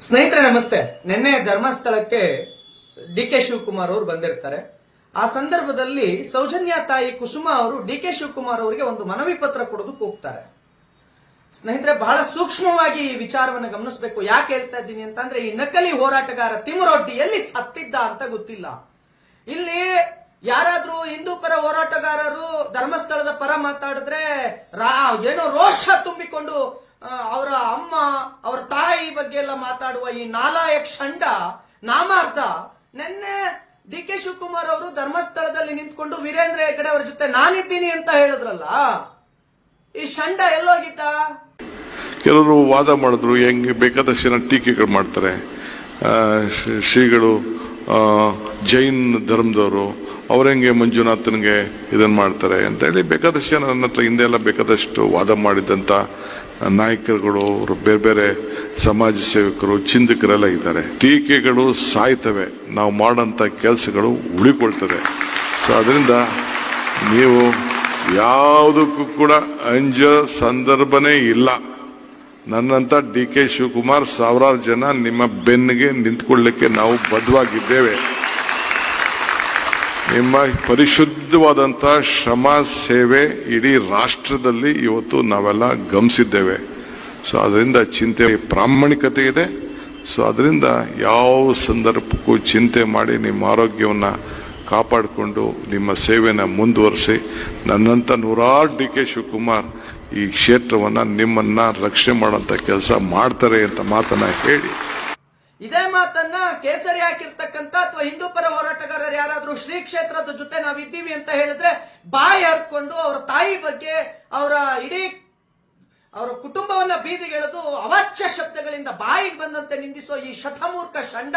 ಸ್ನೇಹಿತರೆ, ನಮಸ್ತೆ. ನಿನ್ನೆ ಧರ್ಮಸ್ಥಳಕ್ಕೆ ಡಿ ಕೆ ಶಿವಕುಮಾರ್ ಅವರು ಬಂದಿರ್ತಾರೆ. ಆ ಸಂದರ್ಭದಲ್ಲಿ ಸೌಜನ್ಯ ತಾಯಿ ಕುಸುಮ ಅವರು ಡಿ ಕೆ ಶಿವಕುಮಾರ್ ಅವರಿಗೆ ಒಂದು ಮನವಿ ಪತ್ರ ಕೊಡೋದಕ್ಕೆ ಹೋಗ್ತಾರೆ. ಸ್ನೇಹಿತರೆ, ಬಹಳ ಸೂಕ್ಷ್ಮವಾಗಿ ಈ ವಿಚಾರವನ್ನು ಗಮನಿಸಬೇಕು. ಯಾಕೆ ಹೇಳ್ತಾ ಇದ್ದೀನಿ ಅಂತಂದ್ರೆ, ಈ ನಕಲಿ ಹೋರಾಟಗಾರ ತಿಮರೊಡ್ಡಿ ಎಲ್ಲಿ ಸತ್ತಿದ್ದ ಅಂತ ಗೊತ್ತಿಲ್ಲ. ಇಲ್ಲಿ ಯಾರಾದ್ರೂ ಹಿಂದೂ ಪರ ಹೋರಾಟಗಾರರು ಧರ್ಮಸ್ಥಳದ ಪರ ಮಾತಾಡಿದ್ರೆ ಏನೋ ರೋಷ ತುಂಬಿಕೊಂಡು ಅವರ ಅಮ್ಮ, ಅವರ ತಾಯಿ ಬಗ್ಗೆ ಎಲ್ಲ ಮಾತಾಡುವ ಈ ನಾಲಾಯಕ್ ಷಂಡ, ನಾಮಾರ್ಥ, ನಿನ್ನೆ ಡಿ ಕೆ ಶಿವಕುಮಾರ್ ಅವರು ಧರ್ಮಸ್ಥಳದಲ್ಲಿ ನಿಂತ್ಕೊಂಡು ವೀರೇಂದ್ರ ಹೆಗಡೆ ಅವರ ಜೊತೆ ನಾನಿದ್ದೀನಿ ಅಂತ ಹೇಳಿದ್ರಲ್ಲ, ಈ ಷಂಡ ಎಲ್ಲೋಗಿದ್ದ ಕೆಲವರು ವಾದ ಮಾಡಿದ್ರು, ಹೆಂಗೆ ಬೇಕಾದಷ್ಟು ಟೀಕೆಗಳು ಮಾಡ್ತಾರೆ. ಶ್ರೀಗಳು ಜೈನ್ ಧರ್ಮದವರು ಅವ್ರೆಂಗೆ ಮಂಜುನಾಥನ್ಗೆ ಇದನ್ನ ಮಾಡ್ತಾರೆ ಅಂತ ಹೇಳಿ ಬೇಕಾದಷ್ಟು ನನ್ನ ಹತ್ರ ಹಿಂದೆ ಎಲ್ಲ ಬೇಕಾದಷ್ಟು ವಾದ ಮಾಡಿದಂತ ನಾಯಕರುಗಳು, ಅವರು ಬೇರೆ ಬೇರೆ ಸಮಾಜ ಸೇವಕರು, ಚಿಂತಕರೆಲ್ಲ ಇದ್ದಾರೆ. ಟೀಕೆಗಳು ಸಾಯ್ತವೆ. ನಾವು ಮಾಡೋಂಥ ಕೆಲಸಗಳು ಉಳಿಕೊಳ್ತವೆ. ಸೊ ಅದರಿಂದ ನೀವು ಯಾವುದಕ್ಕೂ ಕೂಡ ಅಂಜ ಸಂದರ್ಭನೇ ಇಲ್ಲ. ನನ್ನಂಥ ಡಿ ಕೆ ಶಿವಕುಮಾರ್ ಸಾವಿರಾರು ಜನ ನಿಮ್ಮ ಬೆನ್ನಿಗೆ ನಿಂತ್ಕೊಳ್ಳಿಕ್ಕೆ ನಾವು ಬದ್ಧವಾಗಿದ್ದೇವೆ. ನಿಮ್ಮ ಪರಿಶುದ್ಧವಾದಂಥ ಶ್ರಮ, ಸೇವೆ ಇಡೀ ರಾಷ್ಟ್ರದಲ್ಲಿ ಇವತ್ತು ನಾವೆಲ್ಲ ಗಮನಿಸಿದ್ದೇವೆ. ಸೊ ಅದರಿಂದ ಚಿಂತೆ ಪ್ರಾಮಾಣಿಕತೆ ಇದೆ. ಸೊ ಅದರಿಂದ ಯಾವ ಸಂದರ್ಭಕ್ಕೂ ಚಿಂತೆ ಮಾಡಿ ನಿಮ್ಮ ಆರೋಗ್ಯವನ್ನು ಕಾಪಾಡಿಕೊಂಡು ನಿಮ್ಮ ಸೇವೆನ ಮುಂದುವರಿಸಿ ನನ್ನಂಥ ನೂರಾರು ಡಿ ಕೆ ಶಿವಕುಮಾರ್ ಈ ಕ್ಷೇತ್ರವನ್ನು ನಿಮ್ಮನ್ನು ರಕ್ಷಣೆ ಮಾಡೋಂಥ ಕೆಲಸ ಮಾಡ್ತಾರೆ ಅಂತ ಮಾತನ್ನು ಹೇಳಿ ಇದೇ ಮಾತನ್ನ ಕೇಸರಿ ಹಾಕಿರ್ತಕ್ಕಂತ ಅಥವಾ ಹಿಂದೂ ಪರ ಹೋರಾಟಗಾರರು ಯಾರಾದ್ರೂ ಶ್ರೀ ಕ್ಷೇತ್ರದ ಜೊತೆ ನಾವಿದ್ದೀವಿ ಅಂತ ಹೇಳಿದ್ರೆ ಬಾಯಿ ಹರ್ಕೊಂಡು ಅವರ ತಾಯಿ ಬಗ್ಗೆ ಅವರ ಇಡೀ ಅವರ ಕುಟುಂಬವನ್ನ ಬೀದಿಗೆಳೆದು ಅವಾಚ್ಯ ಶಬ್ದಗಳಿಂದ ಬಾಯಿಗೆ ಬಂದಂತೆ ನಿಂದಿಸುವ ಈ ಶತಮೂರ್ಖ ಷಂಡ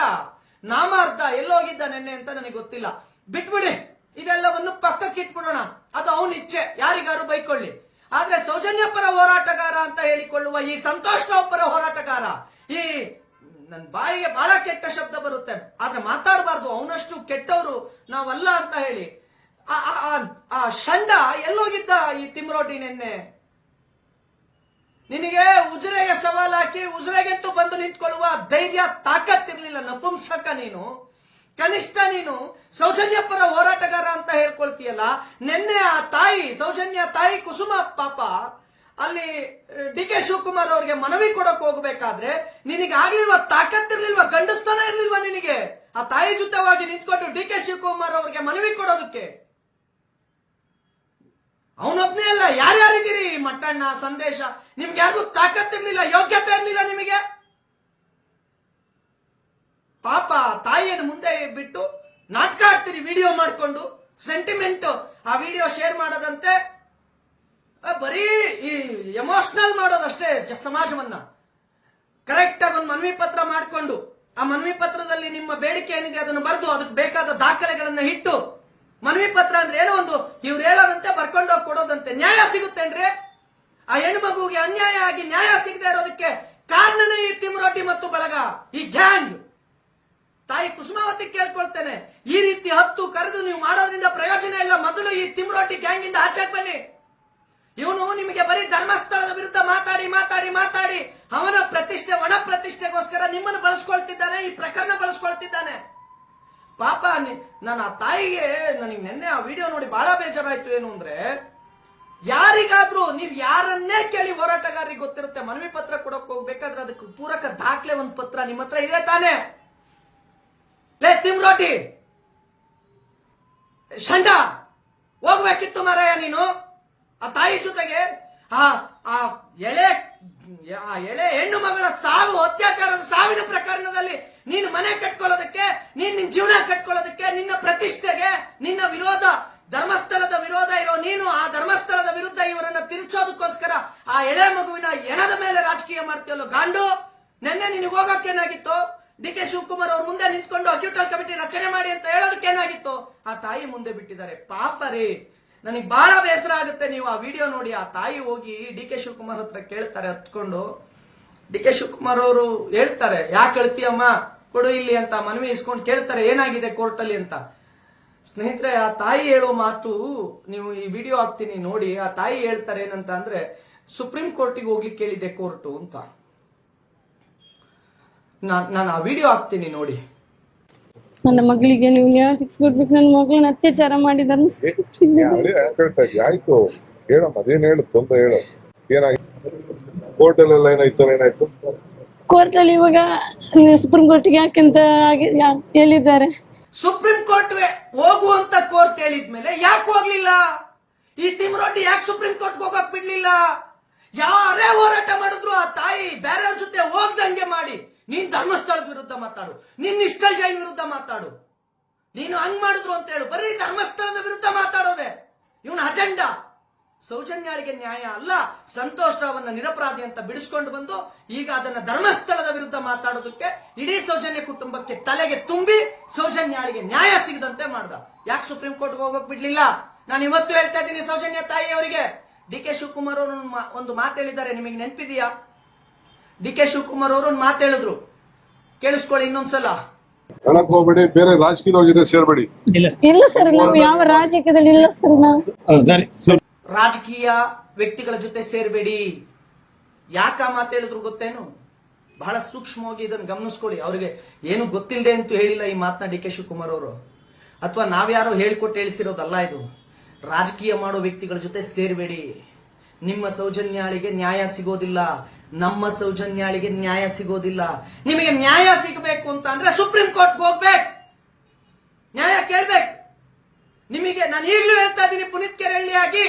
ನಾಮಾರ್ಧ ಎಲ್ಲೋಗಿದ್ದ ನೆನ್ನೆ ಅಂತ ನನಗೆ ಗೊತ್ತಿಲ್ಲ. ಬಿಟ್ಬಿಡಿ. ಇದೆಲ್ಲವನ್ನು ಪಕ್ಕಕ್ಕೆ ಇಟ್ಬಿಡೋಣ. ಅದು ಅವನ ಇಚ್ಛೆ. ಯಾರಿಗಾರು ಬೈಕೊಳ್ಳಿ. ಆದ್ರೆ ಸೌಜನ್ಯ ಪರ ಹೋರಾಟಗಾರ ಅಂತ ಹೇಳಿಕೊಳ್ಳುವ ಈ ಸಂತೋಷ್ ಪರ ಹೋರಾಟಗಾರ, ಈ ನನ್ ಬಾಯಿಗೆ ಬಹಳ ಕೆಟ್ಟ ಶಬ್ದ ಬರುತ್ತೆ. ಆದ್ರೆ ಮಾತಾಡಬಾರ್ದು, ಅವನಷ್ಟು ಕೆಟ್ಟವರು ನಾವಲ್ಲ ಅಂತ ಹೇಳಿ. ಆ- ಷಂಡ ಎಲ್ಲೋಗಿದ್ದ ಈ ತಿಮ್ರೋಟಿ ನಿನ್ನೆ? ನಿನಗೆ ಉಜ್ರೆಗೆ ಸವಾಲ್ ಹಾಕಿ ಉಜ್ರೆಗೆತ್ತು ಬಂದು ನಿಂತ್ಕೊಳ್ಳುವ ಧೈರ್ಯ, ತಾಕತ್ತಿರ್ಲಿಲ್ಲ, ನಪುಂಸಕ ನೀನು. ಕನಿಷ್ಠ ನೀನು ಸೌಜನ್ಯಪರ ಹೋರಾಟಗಾರ ಅಂತ ಹೇಳ್ಕೊಳ್ತೀಯಲ್ಲ. ನಿನ್ನೆ ಆ ತಾಯಿ, ಸೌಜನ್ಯ ತಾಯಿ ಕುಸುಮ ಪಾಪ ಅಲ್ಲಿ ಡಿ ಕೆ ಶಿವಕುಮಾರ್ ಅವ್ರಿಗೆ ಮನವಿ ಕೊಡಕ್ ಹೋಗ್ಬೇಕಾದ್ರೆ ನಿನಗೆ ಆಗ್ಲಿಲ್ವಾ ತಾಕತ್ತಿರ್ಲಿಲ್ವಾ ಗಂಡಸ್ತಾನ ಇರ್ಲಿಲ್ವಾ ನಿನಗೆ? ಆ ತಾಯಿ ಜೊತೆವಾಗಿ ನಿಂತ್ಕೊಂಡು ಡಿ ಕೆ ಶಿವಕುಮಾರ್ ಅವ್ರಿಗೆ ಮನವಿ ಕೊಡೋದಕ್ಕೆ? ಅವನೊಬ್ನೇ ಅಲ್ಲ, ಯಾರ್ಯಾರಿದ್ದೀರಿ ಮಟ್ಟಣ್ಣ, ಸಂದೇಶ? ನಿಮ್ಗೆ ಯಾರಿಗೂ ತಾಕತ್ತಿರ್ಲಿಲ್ಲ ಯೋಗ್ಯತೆ ಇರ್ಲಿಲ್ಲ ನಿಮಗೆ? ಪಾಪ ತಾಯಿಯನ್ನು ಮುಂದೆ ಬಿಟ್ಟು ನಾಟಕ ಆಡ್ತೀರಿ, ವಿಡಿಯೋ ಮಾಡ್ಕೊಂಡು ಸೆಂಟಿಮೆಂಟ್ ಆ ವಿಡಿಯೋ ಶೇರ್ ಮಾಡೋದಂತೆ ಬರೀ ಈ ಎಮೋಷನಲ್ ಮಾಡೋದಷ್ಟೇ ಸಮಾಜವನ್ನ. ಕರೆಕ್ಟ್ ಆಗಿ ಒಂದು ಮನವಿ ಪತ್ರ ಮಾಡಿಕೊಂಡು, ಆ ಮನವಿ ಪತ್ರದಲ್ಲಿ ನಿಮ್ಮ ಬೇಡಿಕೆ ಏನಿದೆ ಅದನ್ನು ಬರೆದು ಅದಕ್ಕೆ ಬೇಕಾದ ದಾಖಲೆಗಳನ್ನ ಇಟ್ಟು, ಮನವಿ ಪತ್ರ ಅಂದ್ರೆ ಏನೋ ಒಂದು, ಇವ್ರು ಹೇಳೋದಂತೆ ಬರ್ಕೊಂಡು ಹೋಗಿ ಕೊಡೋದಂತೆ ನ್ಯಾಯ ಸಿಗುತ್ತೇನ್ರಿ ಆ ಹೆಣ್ಮಗುಗೆ ಅನ್ಯಾಯ ಆಗಿ ನ್ಯಾಯ ಸಿಗದೆ ಇರೋದಕ್ಕೆ ಕಾರಣನೇ ಈ ತಿಮ್ರೊಡ್ಡಿ ಮತ್ತು ಬಳಗ, ಈ ಗ್ಯಾಂಗ್ ತಾಯಿ ಕುಸುಮಾವತಿ ಕೇಳ್ಕೊಳ್ತೇನೆ, ಈ ರೀತಿ ಹತ್ತು ಕರೆದು ನೀವು ಮಾಡೋದ್ರಿಂದ ಪ್ರಯೋಜನ ಇಲ್ಲ, ಮೊದಲು ಈ ತಿಮ್ರೊಡ್ಡಿ ಗ್ಯಾಂಗ್ ಇಂದ ಆಚೆ ಬನ್ನಿ ಇವನು ನಿಮಗೆ ಬರೀ ಧರ್ಮಸ್ಥಳದ ವಿರುದ್ಧ ಮಾತಾಡಿ ಮಾತಾಡಿ ಮಾತಾಡಿ. ಅವನ ಪ್ರತಿಷ್ಠೆ, ಒಣ ಪ್ರತಿಷ್ಠೆಗೋಸ್ಕರ ನಿಮ್ಮನ್ನು ಬಳಸ್ಕೊಳ್ತಿದ್ದಾನೆ, ಈ ಪ್ರಕರಣ ಬಳಸ್ಕೊಳ್ತಿದ್ದಾನೆ. ಪಾಪ ನನ್ನ ತಾಯಿಗೆ ನನಗೆ ನಿನ್ನೆ ಆ ವಿಡಿಯೋ ನೋಡಿ ಬಹಳ ಬೇಜಾರಾಯ್ತು ಏನು ಅಂದ್ರೆ, ಯಾರಿಗಾದ್ರೂ ನೀವ್ ಯಾರನ್ನೇ ಕೇಳಿ ಹೋರಾಟಗಾರರಿಗೆ ಗೊತ್ತಿರುತ್ತೆ, ಮನವಿ ಪತ್ರ ಕೊಡಕ್ ಹೋಗ್ಬೇಕಾದ್ರೆ ಅದಕ್ಕೆ ಪೂರಕ ದಾಖಲೆ ಒಂದು ಪತ್ರ ನಿಮ್ಮ ಹತ್ರ ಇದೆ ತಾನೆ. ಲೇ ತಿಮ್ರೋಟಿ ಷಂಡ ಹೋಗ್ಬೇಕಿತ್ತು ಮಾರಾಯ ನೀನು. ಆ ತಾಯಿ ಜೊತೆಗೆ ಆ ಆ ಎಳೆ ಆ ಎಳೆ ಹೆಣ್ಣು ಮಗಳ ಸಾವು, ಅತ್ಯಾಚಾರದ ಸಾವಿನ ಪ್ರಕರಣದಲ್ಲಿ ನೀನು ಮನೆ ಕಟ್ಕೊಳ್ಳೋದಕ್ಕೆ, ನೀನ್ ನಿನ್ ಜೀವನ ಕಟ್ಕೊಳ್ಳೋದಕ್ಕೆ, ನಿನ್ನ ಪ್ರತಿಷ್ಠೆಗೆ, ನಿನ್ನ ವಿರೋಧ, ಧರ್ಮಸ್ಥಳದ ವಿರೋಧ ಇರೋ ನೀನು ಆ ಧರ್ಮಸ್ಥಳದ ವಿರುದ್ಧ ಇವರನ್ನ ತಿರುಚೋದಕ್ಕೋಸ್ಕರ ಆ ಎಳೆ ಮಗುವಿನ ಎಣದ ಮೇಲೆ ರಾಜಕೀಯ ಮಾಡ್ತೀಯಲ್ಲೋ ಗಾಂಡು? ನಿನ್ನೆ ನಿನಗೆ ಹೋಗಕ್ಕೇನಾಗಿತ್ತು ಡಿ ಕೆ ಶಿವಕುಮಾರ್ ಅವ್ರ ಮುಂದೆ ನಿಂತ್ಕೊಂಡು ಅಕ್ಯೂಟಲ್ ಕಮಿಟಿ ರಚನೆ ಮಾಡಿ ಅಂತ ಹೇಳೋದಕ್ಕೆ ಏನಾಗಿತ್ತು? ಆ ತಾಯಿ ಮುಂದೆ ಬಿಟ್ಟಿದ್ದಾರೆ. ಪಾಪ ರೀ ನನಗೆ ಬಹಳ ಬೇಸರ ಆಗುತ್ತೆ. ನೀವು ಆ ವಿಡಿಯೋ ನೋಡಿ, ಆ ತಾಯಿ ಹೋಗಿ ಡಿ ಕೆ ಶಿವಕುಮಾರ್ ಹತ್ರ ಕೇಳ್ತಾರೆ ಹತ್ಕೊಂಡು ಡಿ ಕೆ ಶಿವಕುಮಾರ್ ಅವರು ಹೇಳ್ತಾರೆ, ಯಾಕೆ ಹೇಳ್ತೀಯಮ್ಮ? ಕೊಡು ಇಲ್ಲಿ ಅಂತ ಮನವಿ ಇಸ್ಕೊಂಡು ಕೇಳ್ತಾರೆ, ಏನಾಗಿದೆ ಕೋರ್ಟಲ್ಲಿ ಅಂತ. ಸ್ನೇಹಿತರೆ, ಆ ತಾಯಿ ಹೇಳೋ ಮಾತು ನೀವು ಈ ವಿಡಿಯೋ ಹಾಕ್ತೀನಿ ನೋಡಿ, ಆ ತಾಯಿ ಹೇಳ್ತಾರೆ ಏನಂತ ಅಂದ್ರೆ, ಸುಪ್ರೀಂ ಕೋರ್ಟಿಗೆ ಹೋಗ್ಲಿಕ್ಕೆ ಕೇಳಿದೆ ಕೋರ್ಟು ಅಂತ. ನಾನು ನಾನು ಆ ವಿಡಿಯೋ ಹಾಕ್ತೀನಿ ನೋಡಿ. ನನ್ನ ಮಗಳಿಗೆ ನೀವು ನ್ಯಾಯ ಕೊಡ್ಬೇಕು ನನ್ನ ಮಗಳನ್ನ ಅತ್ಯಾಚಾರ ಇದ್ದೆ ಆಯ್ತು ಹೇಳಮ್ಮ ಅದೇನ್ ಹೇಳು ತೊಂದ್ರೆ ಹೇಳು. ಏನಾಯ್ತು? ಕೋರ್ಟಲ್ಲೆಲ್ಲ ಏನಾಯ್ತು ಏನಾಯ್ತು? ಕೋರ್ಟ್ ಅಲ್ಲಿ ಇವಾಗ ಸುಪ್ರೀಂ ಕೋರ್ಟ್ಗೆ ಯಾಕಂತ ಹೇಳಿದ್ದಾರೆ? ಸುಪ್ರೀಂ ಕೋರ್ಟ್ ಹೋಗುವಂತ ಕೋರ್ಟ್ ಹೇಳಿದ್ಮೇಲೆ ಯಾಕೆ ಹೋಗ್ಲಿಲ್ಲ? ಈ ತಿಮ್ರೊಡ್ಡಿ ಯಾಕೆ ಸುಪ್ರೀಂ ಕೋರ್ಟ್ ಹೋಗಕ್ ಬಿಡ್ಲಿಲ್ಲ? ಯಾರೇ ಹೋರಾಟ ಮಾಡಿದ್ರು ಆ ತಾಯಿ ಬೇರೆಯವ್ರ ಜೊತೆ ಹೋಗ್ದಂಗೆ ಮಾಡಿ ನೀನ್ ಧರ್ಮಸ್ಥಳದ ವಿರುದ್ಧ ಮಾತಾಡು. ನೀನ್ ನಿಶ್ಚಲ್ ಜೈನ್ ವಿರುದ್ಧ ಮಾತಾಡು. ನೀನು ಹಂಗ್ ಮಾಡಿದ್ರು ಅಂತ ಹೇಳು. ಬರೀ ಧರ್ಮಸ್ಥಳದ ವಿರುದ್ಧ ಮಾತಾಡೋದೆ. ಇವನ ಅಜೆಂಡಾ. ಸೌಜನ್ಯಾಳಿಗೆ ನ್ಯಾಯ ಅಲ್ಲ ಸಂತೋಷ್ ರಾವನ್ನ ನಿರಪರಾಧಿ ಅಂತ ಬಿಡಿಸ್ಕೊಂಡು ಬಂದು ಈಗ ಅದನ್ನ ಧರ್ಮಸ್ಥಳದ ವಿರುದ್ಧ ಮಾತಾಡೋದಕ್ಕೆ ಇಡೀ ಸೌಜನ್ಯ ಕುಟುಂಬಕ್ಕೆ ತಲೆಗೆ ತುಂಬಿ ಸೌಜನ್ಯಾಳಿಗೆ ನ್ಯಾಯ ಸಿಗದಂತೆ ಮಾಡ್ದ. ಯಾಕೆ ಸುಪ್ರೀಂ ಕೋರ್ಟ್ಗೆ ಹೋಗೋಕ್ ಬಿಡ್ಲಿಲ್ಲ? ನಾನು ಇವತ್ತು ಹೇಳ್ತಾ ಇದ್ದೀನಿ ಸೌಜನ್ಯ ತಾಯಿ ಅವರಿಗೆ ಡಿ ಕೆ ಶಿವಕುಮಾರ್ ಅವರು ಒಂದು ಮಾತು ಹೇಳಿದ್ದಾರೆ. ನಿಮಗೆ ನೆನಪಿದೆಯಾ? ಡಿ ಕೆ ಶಿವಕುಮಾರ್ ಅವರು ಒಂದು ಮಾತು ಹೇಳಿದ್ರು. ಕೇಳಿಸ್ಕೊಳ್ಳಿ ಇನ್ನೊಂದ್ಸಲ. ಹೇಳಕ್ ಹೋಗ್ಬೇಡಿ ಬೇರೆ ರಾಜಕೀಯದೋಗಿದೆ ಸೇರ್ಬೇಡಿ. ಇಲ್ಲ ಸರ್. ನಾವು ಯಾವ ರಾಜಕೀಯದಲ್ಲಿ ಇಲ್ಲ ಸರ್ ನಾವು. ರಾಜಕೀಯ ವ್ಯಕ್ತಿಗಳ ಜೊತೆ ಸೇರ್ಬೇಡಿ. ಯಾಕ ಆ ಮಾತು ಹೇಳಿದ್ರು ಗೊತ್ತೇನು? ಬಹಳ ಸೂಕ್ಷ್ಮವಾಗಿ ಇದನ್ನು ಗಮನಿಸ್ಕೊಳ್ಳಿ. ಅವರಿಗೆ ಏನು ಗೊತ್ತಿಲ್ಲದೆ ಅಂತೂ ಹೇಳಿಲ್ಲ ಈ ಮಾತನ್ನ ಡಿ ಕೆ ಶಿವಕುಮಾರ್ ಅವರು. ಅಥವಾ ನಾವ್ಯಾರೋ ಹೇಳ್ಕೊಟ್ಟು ಹೇಳಿಸಿರೋದಲ್ಲ ಇದು. ರಾಜಕೀಯ ಮಾಡೋ ವ್ಯಕ್ತಿಗಳ ಜೊತೆ ಸೇರ್ಬೇಡಿ. ನಿಮ್ಮ ಸೌಜನ್ಯಾಳಿಗೆ ನ್ಯಾಯ ಸಿಗೋದಿಲ್ಲ, ನಮ್ಮ ಸೌಜನ್ಯಾಳಿಗೆ ನ್ಯಾಯ ಸಿಗೋದಿಲ್ಲ. ನಿಮಗೆ ನ್ಯಾಯ ಸಿಗಬೇಕು ಅಂತ ಅಂದ್ರೆ ಸುಪ್ರೀಂ ಕೋರ್ಟ್ಗೆ ಹೋಗ್ಬೇಕು. ನ್ಯಾಯ ಕೇಳ್ಬೇಕು. ನಿಮಗೆ ನಾನು ಈಗಲೂ ಹೇಳ್ತಾ ಇದ್ದೀನಿ ಪುನೀತ್ ಕೆರಳ್ಳಿಯಾಗಿ.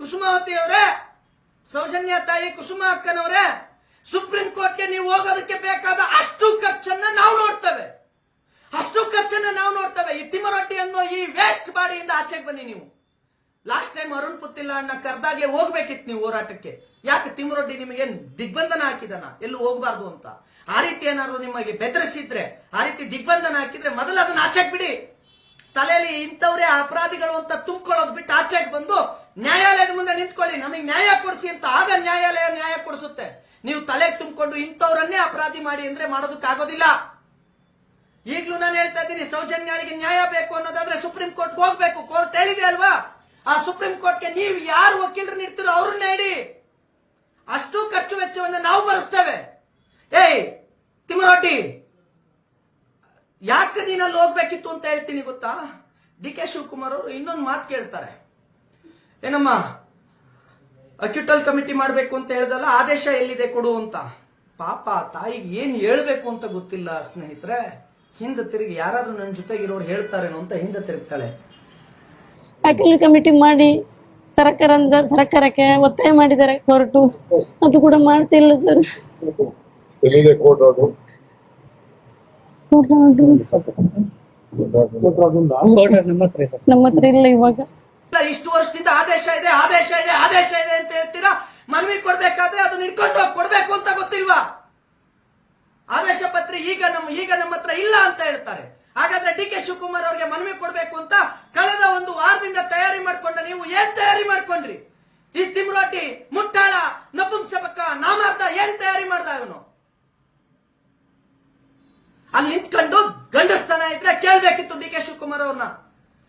ಕುಸುಮಾವತಿ ಅವರೇ, ಸೌಜನ್ಯ ತಾಯಿ ಕುಸುಮ ಅಕ್ಕನವರೇ ಸುಪ್ರೀಂ ಕೋರ್ಟ್ಗೆ ನೀವು ಹೋಗೋದಕ್ಕೆ ಬೇಕಾದ ಅಷ್ಟು ಖರ್ಚನ್ನ ನಾವು ನೋಡ್ತೇವೆ. ಅಷ್ಟು ಖರ್ಚನ್ನ ನಾವು ನೋಡ್ತೇವೆ. ಈ ತಿಮ್ಮರೊಟ್ಟಿ ಅನ್ನೋ ಈ ವೇಸ್ಟ್ ಬಾಡಿಯಿಂದ ಆಚೆಗೆ ಬನ್ನಿ ನೀವು. ಲಾಸ್ಟ್ ಟೈಮ್ ಅರುಣ್ ಪುತ್ತಿಲ್ಲ ಅಣ್ಣ ಕರ್ದಾಗೆ ಹೋಗ್ಬೇಕಿತ್ತು ನೀವು ಹೋರಾಟಕ್ಕೆ. ಯಾಕೆ ತಿಮ್ಮರೊಡ್ಡಿ ನಿಮಗೆ ದಿಗ್ಬಂಧನ ಹಾಕಿದನ? ಎಲ್ಲೂ ಹೋಗ್ಬಾರ್ದು ಅಂತ. ಆ ರೀತಿ ಏನಾದ್ರು ನಿಮಗೆ ಬೆದರಿಸಿದ್ರೆ, ಆ ರೀತಿ ದಿಗ್ಬಂಧನ ಹಾಕಿದ್ರೆ ಮೊದಲು ಅದನ್ನ ಆಚೆಗೆ ಬಿಡಿ. ತಲೆಯಲ್ಲಿ ಇಂಥವ್ರೇ ಅಪರಾಧಿಗಳು ಅಂತ ತುಂಬಿಕೊಳ್ಳೋದು ಬಿಟ್ಟು ಆಚೆಗೆ ಬಂದು ನ್ಯಾಯಾಲಯದ ಮುಂದೆ ನಿಂತ್ಕೊಳ್ಳಿ. ನಮಗೆ ನ್ಯಾಯ ಕೊಡಿಸಿ ಅಂತ ಆಗ ನ್ಯಾಯಾಲಯ ನ್ಯಾಯ ಕೊಡಿಸುತ್ತೆ. ನೀವು ತಲೆ ತುಂಬಿಕೊಂಡು ಇಂಥವ್ರನ್ನೇ ಅಪರಾಧಿ ಮಾಡಿ ಅಂದ್ರೆ ಮಾಡೋದಕ್ಕಾಗೋದಿಲ್ಲ. ಈಗಲೂ ನಾನು ಹೇಳ್ತಾ ಇದ್ದೀನಿ ಸೌಜನ್ಯಾಳಿಗೆ ನ್ಯಾಯ ಬೇಕು ಅನ್ನೋದಾದ್ರೆ ಸುಪ್ರೀಂ ಕೋರ್ಟ್ಗೆ ಹೋಗ್ಬೇಕು. ಕೋರ್ಟ್ ಹೇಳಿದೆ ಅಲ್ವಾ? ಆ ಸುಪ್ರೀಂ ಕೋರ್ಟ್ಗೆ ನೀವು ಯಾರು ವಕೀಲರನ್ನ ಇಡ್ತೀರೋ ಅವ್ರನ್ನ ಹೇಳಿ ಅಷ್ಟು ಖರ್ಚು ವೆಚ್ಚವನ್ನು ನಾವು ಬರೆಸ್ತೇವೆ ಏಯ್, ತಿಮ್ಮರೊಡ್ಡಿ, ಯಾಕೆ ನೀನಲ್ಲಿ ಹೋಗ್ಬೇಕಿತ್ತು ಅಂತ ಹೇಳ್ತೀನಿ ಗೊತ್ತಾ? ಡಿ ಕೆ ಶಿವಕುಮಾರ್ ಅವರು ಇನ್ನೊಂದು ಮಾತು ಕೇಳ್ತಾರೆ. ಏನಮ್ಮ, ಅಕ್ಯುಟಲ್ ಕಮಿಟಿ ಮಾಡಬೇಕು ಅಂತ ಹೇಳ್ದಲ್ಲ, ಆದೇಶ ಎಲ್ಲಿದೆ ಕೊಡು ಅಂತ. ಪಾಪ ತಾಯಿಗೆ ಏನು ಹೇಳಬೇಕು ಅಂತ ಗೊತ್ತಿಲ್ಲ ಸ್ನೇಹಿತರೆ. ಹಿಂದೆ ತಿರುಗಿ ಯಾರಾದ್ರೂ ನನ್ನ ಜೊತೆಗಿರೋರು ಹೇಳ್ತಾರೇನೋ ಅಂತ ಹಿಂದೆ ತಿರುಗ್ತಾಳೆ. ಅಖಿಲ ಕಮಿಟಿ ಮಾಡಿ ಸರ್ಕಾರದ ಸರ್ಕಾರಕ್ಕೆ ಒತ್ತಾಯ ಮಾಡಿದ್ದಾರೆ ಕೋರ್ಟು. ಅದು ಕೂಡ ಮಾಡ್ತಿಲ್ಲ ಸರ್. ನಮ್ಮ ಹತ್ರ ಇಲ್ಲ ಇವಾಗ. ಇಲ್ಲ, ಇಷ್ಟು ವರ್ಷದಿಂದ ಆದೇಶ ಇದೆ ಆದೇಶ ಇದೆ ಆದೇಶ ಇದೆ ಅಂತ ಹೇಳ್ತೀರಾ? ಮನವಿ ಕೊಡ್ಬೇಕಾದ್ರೆ ಅದನ್ನ ಇಟ್ಕೊಂಡು ಹೋಗಿ ಕೊಡ್ಬೇಕು ಅಂತ ಗೊತ್ತಿಲ್ವಾ? ಆದೇಶ ಪತ್ರ ಈಗ ನಮ್ಮ ಈಗ ನಮ್ಮ ಹತ್ರ ಇಲ್ಲ ಅಂತ ಹೇಳ್ತಾರೆ. ಹಾಗಾದ್ರೆ ಡಿ ಕೆ ಶಿವಕುಮಾರ್ ಅವರಿಗೆ ಮನವಿ ಕೊಡ್ಬೇಕು ಅಂತ ಕಳೆದ ಒಂದು ವಾರದಿಂದ ತಯಾರಿ ಮಾಡ್ಕೊಂಡ ನೀವು ಏನ್ ತಯಾರಿ ಮಾಡ್ಕೊಂಡ್ರಿ? ಈ ತಿಮ್ರೋಟಿ ಮುಟ್ಟಾಳ ನಪುಂಸಕ ನಾಮಾರ್ಥ ಏನ್ ತಯಾರಿ ಮಾಡ್ದ ಇವನು? ಅಲ್ಲಿ ನಿಂತ್ಕೊಂಡು ಗಂಡಸ್ತನ ಇದ್ರೆ ಕೇಳ್ಬೇಕಿತ್ತು ಡಿ ಕೆ ಶಿವಕುಮಾರ್ ಅವ್ರನ್ನ.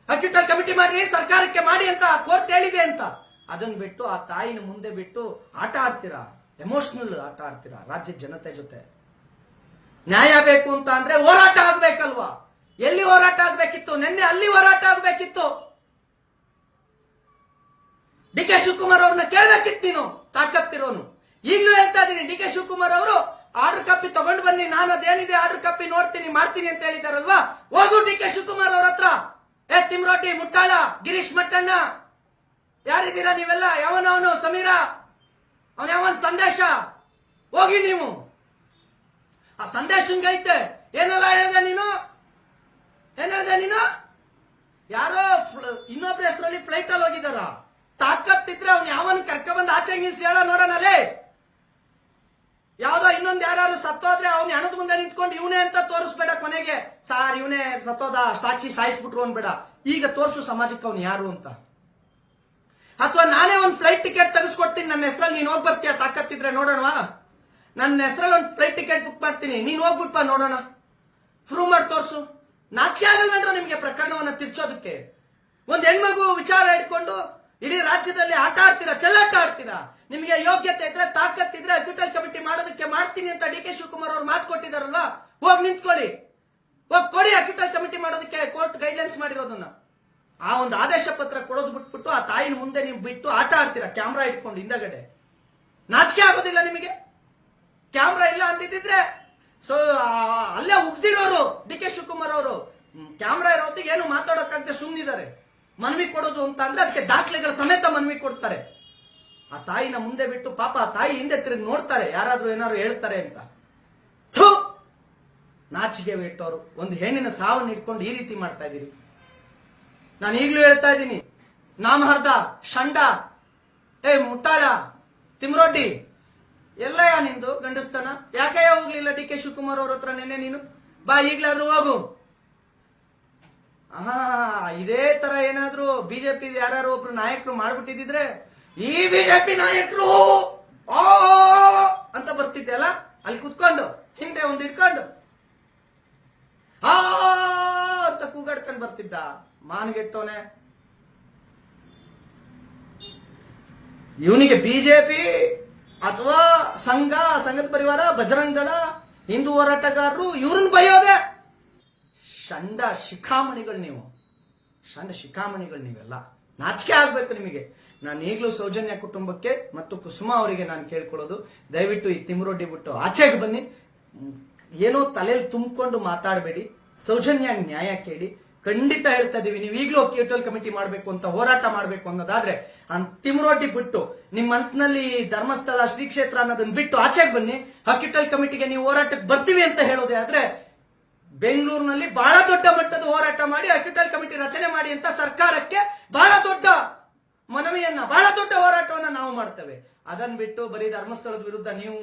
ಅಕ್ಯುಟಲ್ ಕಮಿಟಿ ಮಾಡಿ ಸರ್ಕಾರಕ್ಕೆ ಮಾಡಿ ಅಂತ ಕೋರ್ಟ್ ಹೇಳಿದೆ ಅಂತ. ಅದನ್ನ ಬಿಟ್ಟು ಆ ತಾಯಿನ ಮುಂದೆ ಬಿಟ್ಟು ಆಟ ಆಡ್ತೀರಾ? ಎಮೋಷನಲ್ ಆಟ ಆಡ್ತೀರಾ ರಾಜ್ಯ ಜನತೆ ಜೊತೆ? ನ್ಯಾಯ ಬೇಕು ಅಂತ ಅಂದ್ರೆ ಹೋರಾಟ ಆಗ್ಬೇಕಲ್ವಾ? ಎಲ್ಲಿ ಹೋರಾಟ ಆಗ್ಬೇಕಿತ್ತು? ನಿನ್ನೆ ಅಲ್ಲಿ ಹೋರಾಟ ಆಗ್ಬೇಕಿತ್ತು? ಡಿ ಕೆ ಶಿವಕುಮಾರ್ ಅವ್ರನ್ನ ಕೇಳಬೇಕಿತ್ತು ನೀನು, ತಾಕತ್ತಿರೋನು. ಈಗಲೂ ಹೇಳ್ತಾ ಇದ್ದೀನಿ ಡಿ ಕೆ ಶಿವಕುಮಾರ್ ಅವರು ಆರ್ಡರ್ ಕಾಪಿ ತಗೊಂಡು ಬನ್ನಿ, ನಾನು ಅದೇನಿದೆ ಆರ್ಡರ್ ಕಾಪಿ ನೋಡ್ತೀನಿ, ಮಾಡ್ತೀನಿ ಅಂತ ಹೇಳಿದಾರಲ್ವಾ? ಹೋಗು ಡಿ ಕೆ ಶಿವಕುಮಾರ್ ಅವ್ರ ಹತ್ರ. ಏ, ತಿಮ್ರೋಟಿ, ಮುಟ್ಟಾಳ, ಗಿರೀಶ್ ಮಟ್ಟಣ್ಣ. ಯಾರಿದ್ದೀರಾ ನೀವೆಲ್ಲ? ಯಾವನವನು ಸಮೀರ? ಅವನ ಯಾವನ್? ಸಂದೇಶ? ಹೋಗಿ ನೀವು. ಆ ಸಂದೇಶ ಐತೆ. ಏನೆಲ್ಲ ಹೇಳಿದೆ ನೀನು? ಏನ್ ಹೇಳ್ದೆ ನೀನು? ಯಾರೋ ಇನ್ನೊಬ್ರ ಹೆಸರಲ್ಲಿ ಫ್ಲೈಟ್ ಅಲ್ಲಿ ಹೋಗಿದಾರ ತಾಕತ್ತಿದ್ರೆ ಅವ್ನು ಯಾವನ್ ಕರ್ಕ ಬಂದು ಆಚೆ ನಿಲ್ಸಿ ಹೇಳ ನೋಡೋಣಲೇ ಯಾವ್ದೋ ಇನ್ನೊಂದ್ ಯಾರು ಸತ್ತೋದ್ರೆ ಅವ್ನ ಹಣದ ಮುಂದೆ ನಿಂತ್ಕೊಂಡು ಇವನೇ ಅಂತ ತೋರಿಸ್ಬೇಡ ಕೊನೆಗೆ. ಸಾರ್, ಇವನೇ ಸತ್ತೋದ, ಸಾಕ್ಷಿ ಸಾಯಿಸ್ಬಿಟ್ರು ಅನ್ಬೇಡ. ಈಗ ತೋರಿಸು ಸಮಾಜಕ್ಕೆ ಅವ್ನು ಯಾರು ಅಂತ. ಅಥವಾ ನಾನೇ ಒಂದು ಫ್ಲೈಟ್ ಟಿಕೆಟ್ ತೆಗೆಸ್ಕೊಡ್ತೀನಿ, ನನ್ನ ಹೆಸರಲ್ಲಿ ನೀನು ಹೋಗಿ ಬರ್ತೀಯ ತಾಕತ್ತಿದ್ರೆ ನೋಡೋಣ. ನನ್ನ ಹೆಸರಲ್ಲಿ ಒಂದು ಫ್ಲೈಟ್ ಟಿಕೆಟ್ ಬುಕ್ ಮಾಡ್ತೀನಿ, ನೀನು ಹೋಗ್ಬಿಟ್ಪ ನೋಡೋಣ. ಪ್ರೂವ್ ಮಾಡಿ ತೋರಿಸು. ನಾಚಿಕೆ ಆಗಲ್ವೇನ್ರ ನಿಮಗೆ ಪ್ರಕರಣವನ್ನ ತಿರ್ಚೋದಕ್ಕೆ? ಒಂದು ಹೆಣ್ಮಗು ವಿಚಾರ ಹಿಡ್ಕೊಂಡು ಇಡೀ ರಾಜ್ಯದಲ್ಲಿ ಆಟ ಆಡ್ತೀರಾ, ಚೆಲ್ಲಾಟ ಆಡ್ತೀರಾ? ನಿಮಗೆ ಯೋಗ್ಯತೆ ಇದ್ರೆ ತಾಕತ್ತಿದ್ರೆ ಅಕ್ಯೂಟಲ್ ಕಮಿಟಿ ಮಾಡೋದಕ್ಕೆ ಮಾಡ್ತೀನಿ ಅಂತ ಡಿ ಕೆ ಶಿವಕುಮಾರ್ ಅವ್ರು ಮಾತು ಕೊಟ್ಟಿದಾರಲ್ವಾ ಹೋಗಿ ನಿಂತ್ಕೊಳ್ಳಿ. ಹೋಗಿ ಕೊಡಿ ಅಕ್ಯೂಟಲ್ ಕಮಿಟಿ ಮಾಡೋದಕ್ಕೆ ಕೋರ್ಟ್ ಗೈಡ್ಲೈನ್ಸ್ ಮಾಡಿರೋದನ್ನ. ಆ ಒಂದು ಆದೇಶ ಪತ್ರ ಕೊಡೋದು ಬಿಟ್ಬಿಟ್ಟು ಆ ತಾಯಿನ ಮುಂದೆ ನೀವು ಬಿಟ್ಟು ಆಟ ಆಡ್ತೀರಾ? ಕ್ಯಾಮ್ರಾ ಇಟ್ಕೊಂಡು ಹಿಂದಗಡೆ. ನಾಚಿಕೆ ಆಗೋದಿಲ್ಲ ನಿಮಗೆ? ಕ್ಯಾಮ್ರಾ ಇಲ್ಲ ಅಂತಿದ್ರೆ ಸೊ ಅಲ್ಲೇ ಉಗ್ದಿರೋರು ಡಿ ಕೆ ಶಿವಕುಮಾರ್ ಅವರು. ಕ್ಯಾಮ್ರಾ ಇರೋ ಹೊತ್ತಿಗೆ ಏನು ಮಾತಾಡೋಕ್ಕಾಗದೆ ಸುಮ್ಮನಿದ್ದಾರೆ ಮನವಿ ಕೊಡೋದು ಅಂತ ಅಂದ್ರೆ ಅದಕ್ಕೆ ದಾಖಲೆಗಳ ಸಮೇತ ಮನವಿ ಕೊಡ್ತಾರೆ. ಆ ತಾಯಿನ ಮುಂದೆ ಬಿಟ್ಟು ಪಾಪ ಆ ತಾಯಿ ಹಿಂದೆ ತಿರುಗಿ ನೋಡ್ತಾರೆ, ಯಾರಾದ್ರೂ ಏನಾದ್ರು ಹೇಳ್ತಾರೆ ಅಂತ. ನಾಚಿಗೆ ಬಿಟ್ಟವರು. ಒಂದು ಹೆಣ್ಣಿನ ಸಾವನ್ನು ಇಟ್ಕೊಂಡು ಈ ರೀತಿ ಮಾಡ್ತಾ ಇದ್ದೀರಿ. ನಾನು ಈಗಲೂ ಹೇಳ್ತಾ ಇದ್ದೀನಿ, ನಾಮಹರ್ದ, ಷಂಡ, ಏ, ಮುಟ್ಟಾಳ, ತಿಮ್ರೊಡ್ಡಿ, ಎಲ್ಲಯ್ಯ ನಿಂದು ಗಂಡಸ್ತನ. ಯಾಕೆ ಹೋಗ್ಲಿಲ್ಲ ಡಿ ಕೆ ಶಿವಕುಮಾರ್ ಅವ್ರ ಹತ್ರ ನೆನ್ನೆ ನೀನು? ಬಾ, ಈಗ್ಲಾದ್ರೂ ಹೋಗು. ಹಾ ಇದೇ ತರ ಏನಾದ್ರೂ ಬಿಜೆಪಿ ಯಾರು ಒಬ್ರು ನಾಯಕರು ಮಾಡ್ಬಿಟ್ಟಿದ್ರೆ ಈ ಬಿಜೆಪಿ ನಾಯಕರು ಆ ಅಂತ ಬರ್ತಿದ್ದೆ ಅಲ್ಲ? ಅಲ್ಲಿ ಕುತ್ಕೊಂಡು, ಹಿಂದೆ ಒಂದು ಇಟ್ಕೊಂಡು, ಆ, ಅಂತ ಕೂಗಾಡ್ಕೊಂಡು ಬರ್ತಿದ್ದ ಮಾನ್ಗೆಟ್ಟೋನೆ. ಇವನಿಗೆ ಬಿಜೆಪಿ ಅಥವಾ ಸಂಘ, ಸಂಘದ ಪರಿವಾರ ಬಜರಂಗದಳ ಹಿಂದೂ ಹೋರಾಟಗಾರರು, ಇವ್ರನ್ನ ಬೈಯೋದೆ. ಷಂಡ ಶಿಖಾಮಣಿಗಳು ನೀವು. ಷಂಡ ಶಿಖಾಮಣಿಗಳು ನೀವೆಲ್ಲ. ನಾಚಿಕೆ ಆಗ್ಬೇಕು ನಿಮಗೆ. ನಾನು ಈಗಲೂ ಸೌಜನ್ಯ ಕುಟುಂಬಕ್ಕೆ ಮತ್ತು ಕುಸುಮ ಅವರಿಗೆ ನಾನು ಕೇಳ್ಕೊಳ್ಳೋದು. ದಯವಿಟ್ಟು ಈ ತಿಮ್ರೊಡ್ಡಿ ಬಿಟ್ಟು ಆಚೆಗೆ ಬನ್ನಿ. ಏನೋ ತಲೆಯಲ್ಲಿ ತುಂಬಿಕೊಂಡು ಮಾತಾಡಬೇಡಿ. ಸೌಜನ್ಯ ನ್ಯಾಯ ಕೇಳಿ. ಖಂಡಿತ ಹೇಳ್ತಾ ಇದೀವಿ. ನೀವು ಈಗಲೂ ಕೇಟಲ್ ಕಮಿಟಿ ಮಾಡಬೇಕು ಅಂತ ಹೋರಾಟ ಮಾಡಬೇಕು ಅನ್ನೋದಾದ್ರೆ ತಿಮ್ರೊಡ್ಡಿ ಬಿಟ್ಟು ನಿಮ್ಮ ಮನಸ್ಸಿನಲ್ಲಿ ಧರ್ಮಸ್ಥಳ ಶ್ರೀ ಕ್ಷೇತ್ರ ಅನ್ನೋದನ್ನ ಬಿಟ್ಟು ಆಚೆಗೆ ಬನ್ನಿ. ಹಕ್ಕಿಟಲ್ ಕಮಿಟಿಗೆ ನೀವು ಹೋರಾಟಕ್ಕೆ ಬರ್ತೀವಿ ಅಂತ ಹೇಳೋದೇ ಆದ್ರೆ ಬೆಂಗಳೂರಿನಲ್ಲಿ ಬಹಳ ದೊಡ್ಡ ಮಟ್ಟದ ಹೋರಾಟ ಮಾಡಿ ಹಾಸ್ಪಿಟಲ್ ಕಮಿಟಿ ರಚನೆ ಮಾಡಿ ಅಂತ ಸರ್ಕಾರಕ್ಕೆ ಬಹಳ ದೊಡ್ಡ ಮನವಿಯನ್ನ, ಬಹಳ ದೊಡ್ಡ ಹೋರಾಟವನ್ನ ನಾವು ಮಾಡ್ತೇವೆ. ಅದನ್ನ ಬಿಟ್ಟು ಬರೀ ಧರ್ಮಸ್ಥಳದ ವಿರುದ್ಧ ನೀವು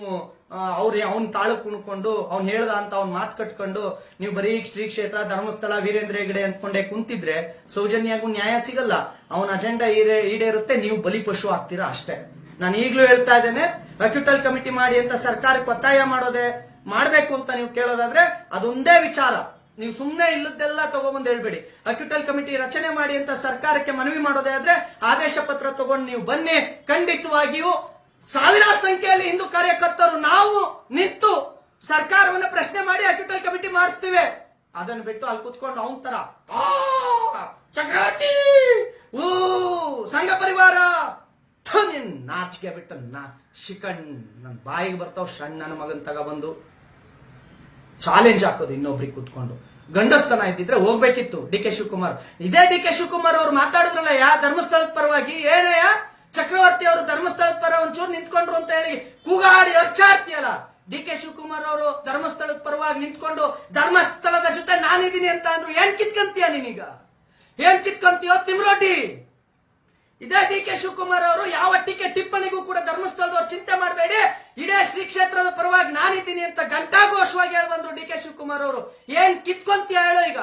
ಅವ್ರ, ಅವ್ನ ತಾಳು ಕುಣ್ಕೊಂಡು, ಅವ್ನ್ ಹೇಳ್ದ ಅಂತ ಅವ್ನ್ ಮಾತು ಕಟ್ಕೊಂಡು, ನೀವು ಬರೀ ಶ್ರೀ ಕ್ಷೇತ್ರ, ಧರ್ಮಸ್ಥಳ, ವೀರೇಂದ್ರ ಹೆಗಡೆ ಅಂದ್ಕೊಂಡೆ ಕುಂತಿದ್ರೆ ಸೌಜನ್ಯಾಗೂ ನ್ಯಾಯ ಸಿಗಲ್ಲ. ಅವನ ಅಜೆಂಡಾ ಈಡೇ ಈಡೇರುತ್ತೆ, ನೀವು ಬಲಿಪಶು ಆಗ್ತೀರಾ ಅಷ್ಟೇ. ನಾನು ಈಗಲೂ ಹೇಳ್ತಾ ಇದ್ದೇನೆ ಹಾಸ್ಪಿಟಲ್ ಕಮಿಟಿ ಮಾಡಿ ಅಂತ ಸರ್ಕಾರಕ್ಕೆ ಒತ್ತಾಯ ಮಾಡೋದೆ ಮಾಡ್ಬೇಕು ಅಂತ ನೀವು ಕೇಳೋದಾದ್ರೆ ಅದೊಂದೇ ವಿಚಾರ. ನೀವು ಸುಮ್ಮನೆ ಇಲ್ಲದ್ದೆಲ್ಲ ತಗೊಬಂದು ಹೇಳ್ಬೇಡಿ. ಅಕ್ಯುಟಲ್ ಕಮಿಟಿ ರಚನೆ ಮಾಡಿ ಅಂತ ಸರ್ಕಾರಕ್ಕೆ ಮನವಿ ಮಾಡೋದೇ ಆದ್ರೆ ಆದೇಶ ಪತ್ರ ತಗೊಂಡು ನೀವು ಬನ್ನಿ. ಖಂಡಿತವಾಗಿಯೂ ಸಾವಿರಾರು ಸಂಖ್ಯೆಯಲ್ಲಿ ಹಿಂದೂ ಕಾರ್ಯಕರ್ತರು ನಾವು ನಿಂತು ಸರ್ಕಾರವನ್ನ ಪ್ರಶ್ನೆ ಮಾಡಿ ಅಕ್ಯುಟಲ್ ಕಮಿಟಿ ಮಾಡಿಸ್ತೀವಿ. ಅದನ್ನು ಬಿಟ್ಟು ಅಲ್ಲಿ ಕುತ್ಕೊಂಡು ಅವನ್ ತರ ಚಕ್ರವರ್ತಿ ಓ ಸಂಘ ಪರಿವಾರ! ನಾಚಿಕೆ ಬಿಟ್ಟ ನಾ ಶಿಕಣ್ ನನ್ನ ಬಾಯಿಗೆ ಬರ್ತಾವ್ ಸಣ್ಣ ಮಗನ್ ತಗೊಬಂದು. ಚಾಲೆಂಜ್ ಹಾಕೋದು ಇನ್ನೊಬ್ರಿಗೆ ಕುತ್ಕೊಂಡು. ಗಂಡಸ್ತನ ಇದ್ದಿದ್ರೆ ಹೋಗ್ಬೇಕಿತ್ತು ಡಿ ಕೆ ಶಿವಕುಮಾರ್. ಇದೇ ಡಿ ಕೆ ಶಿವಕುಮಾರ್ ಅವ್ರು ಮಾತಾಡಿದ್ರಲ್ಲ ಯಾ ಧರ್ಮಸ್ಥಳದ ಪರವಾಗಿ? ಏನಯ್ಯ ಚಕ್ರವರ್ತಿ ಅವರು ಧರ್ಮಸ್ಥಳದ ಪರ ಒಂಚೂರು ನಿಂತ್ಕೊಂಡ್ರು ಅಂತ ಹೇಳಿ ಕೂಗಾಡಿ ಅರ್ಚಾರ್ತಿಯಲ್ಲ ಡಿ ಕೆ ಶಿವಕುಮಾರ್ ಅವರು ಧರ್ಮಸ್ಥಳದ ಪರವಾಗಿ ನಿಂತ್ಕೊಂಡು ಧರ್ಮಸ್ಥಳದ ಜೊತೆ ನಾನಿದ್ದೀನಿ ಅಂತ ಅಂದ್ರು ಏನ್ ಕಿತ್ಕಂತೀಯ ನೀನೀಗ? ಏನ್ ಕಿತ್ಕಂತೀಯೋ ತಿಮ್ರೋಟಿ ಇದೇ ಡಿ ಕೆ ಶಿವಕುಮಾರ್ ಅವರು ಯಾವ ಟೀಕೆ ಟಿಪ್ಪಣಿಗೂ ಕೂಡ ಧರ್ಮಸ್ಥಳದವ್ರು ಚಿಂತೆ ಮಾಡಬೇಡಿ. ಇಡೇ ಶ್ರೀ ಕ್ಷೇತ್ರದ ಪರವಾಗಿ ನಾನಿದ್ದೀನಿ ಅಂತ ಘಂಟಾಘೋಷವಾಗಿ ಹೇಳಿ ಬಂದ್ರು ಡಿ ಕೆ ಶಿವಕುಮಾರ್ ಅವರು. ಏನ್ ಕಿತ್ಕೊಂತೀಯ ಹೇಳೋ ಈಗ.